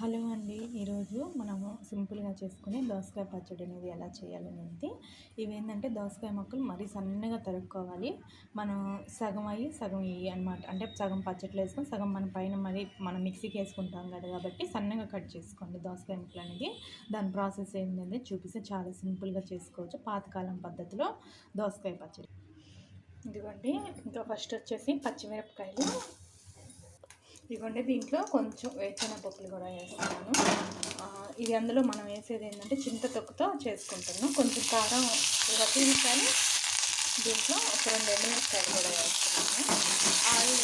Hello అండి. ఈరోజు మనము సింపుల్గా చేసుకునే దోసకాయ పచ్చడి అనేది ఎలా చేయాలనేది ఇవేంటంటే దోసకాయ మొక్కలు మరీ సన్నగా తరుక్కోవాలి. మనం సగం అయ్యి సగం ఇయ్యి అనమాట అంటే సగం పచ్చట్లు వేసుకొని సగం మన పైన మరి మనం మిక్సీకి వేసుకుంటాం కదా కాబట్టి సన్నగా కట్ చేసుకోండి దోసకాయ ముక్కలు అనేది. దాని ప్రాసెస్ ఏంటంటే చూపిస్తే చాలా సింపుల్గా చేసుకోవచ్చు. పాతకాలం పద్ధతిలో దోసకాయ పచ్చడి. ఇదిగోండి. ఇంకా ఫస్ట్ వచ్చేసి పచ్చిమిరపకాయలు. ఇవ్వండి. దీంట్లో కొంచెం వేరుశనగపప్పులు కూడా వేస్తున్నాను. ఇది అందులో మనం వేసేది ఏంటంటే చింతతొక్కుతో చేసుకుంటాను కొంచెం కారం రచించాలి దీంట్లో ఒక రెండు ఎండుమిరపకాయలు కూడా వేస్తున్నాను. ఆయిల్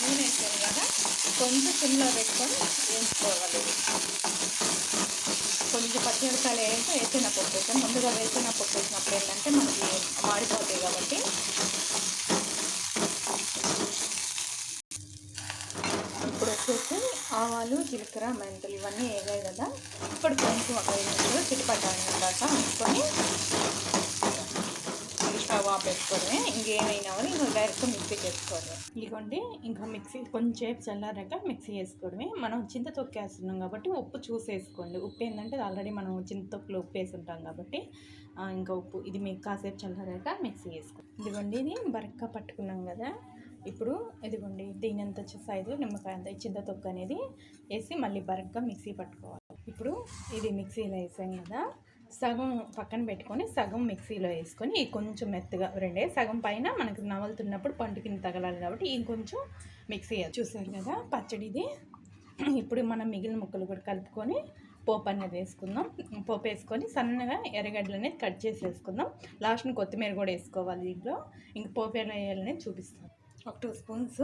నూనె వేసాను కదా కొంచెం సిమ్లో పెట్టుకొని వేయించుకోవాలి. కొంచెం పచ్చిమిరపకాయలు వేయంటే వేసిన పప్పు వేసాను ముందుగా వేసిన పప్పు వేసినప్పుడు ఏంటంటే మనకి మాడిపోతాయి కాబట్టి వచ్చేసి ఆవాలు జీలకర్ర మెంతులు ఇవన్నీ వేగాయి కదా. ఇప్పుడు కొంచెం ఒక ఐదు నిమిషాలు చిట్టుపట్టాలి దాకా ఉంచుకొని స్టవ్ ఆపేసుకోవడమే ఇంకేమైనా కానీ ఇంకా డైరెక్ట్ మిక్సీ చేసుకోవడమే ఇదిగోండి ఇంకా మిక్సీ కొంచెంసేపు చల్లారాక మిక్సీ వేసుకోవడమే మనం చింత తొక్కేస్తున్నాం కాబట్టి ఉప్పు చూసేసుకోండి. ఉప్పు ఏంటంటే ఆల్రెడీ మనం చింత తొక్కులో ఉప్పు వేసి ఉంటాం కాబట్టి ఇంకా ఉప్పు ఇది మీకు కాసేపు చల్లారాక మిక్సీ వేసుకోండి ఇదిగోండి ఇది బరక్క పట్టుకున్నాం కదా. ఇప్పుడు ఇదిగోండి దీని ఎంత సైజు నిమ్మకాయ అంత చింత తొక్క అనేది వేసి మళ్ళీ బరగ్గా మిక్సీ పట్టుకోవాలి. ఇప్పుడు ఇది మిక్సీలో వేసాం కదా సగం పక్కన పెట్టుకొని సగం మిక్సీలో వేసుకొని కొంచెం మెత్తగా రెండే సగం పైన మనకు నవలుతున్నప్పుడు పంట కింద తగలాలి కాబట్టి ఇంకొంచెం మిక్సీ చూసారు కదా పచ్చడిది. ఇప్పుడు మనం మిగిలిన ముక్కలు కూడా కలుపుకొని పోపు అనేది వేసుకుందాం. పోపు వేసుకొని సన్నగా ఎర్రగడ్డలు అనేది కట్ చేసి వేసుకుందాం లాస్ట్ని కొత్తిమీర కూడా వేసుకోవాలి దీంట్లో. ఇంక పోపు ఎలా వేయాలనేది చూపిస్తాం ఒక టూ స్పూన్స్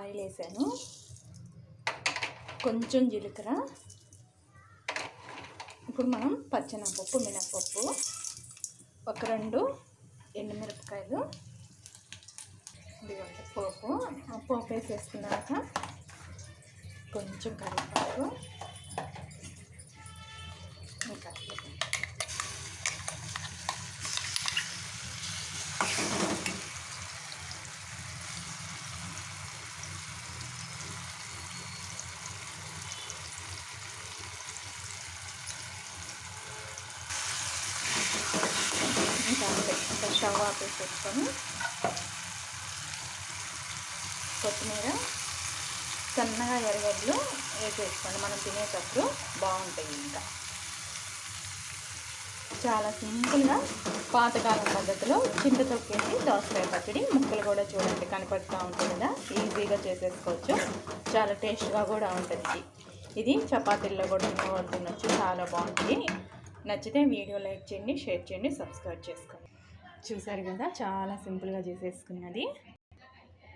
ఆయిల్ వేసాను. కొంచెం జీలకర్ర. ఇప్పుడు మనం పచ్చెనపప్పు మినపప్పు ఒక రెండు ఎండుమిరపకాయలు. పోపు. పోపు వేసేసుకున్నాక కొంచెం కరివేపాకు ఇంకా ఇంకా అంతే ఇంకా పెట్టుకొని కొత్తిమీర సన్నగా ఎరగడ్లు వేసేసుకోండి మనం తినేటప్పుడు బాగుంటాయి ఇంకా. చాలా సింపుల్గా పాతకాలం పద్ధతిలో చింత తొక్కేసి దోసకాయ పచ్చడి ముక్కలు కూడా చూడండి కనపడుతూ ఉంటుంది కదా. ఈజీగా చేసేసుకోవచ్చు. చాలా టేస్ట్గా కూడా ఉంటుంది ఇది చపాతీల్లో కూడా తినవచ్చు. చాలా బాగుంటుంది. నచ్చితే వీడియో లైక్ చేయండి షేర్ చేయండి సబ్స్క్రైబ్ చేసుకోండి. చూసారు కదా చాలా సింపుల్గా చేసేసుకున్నది.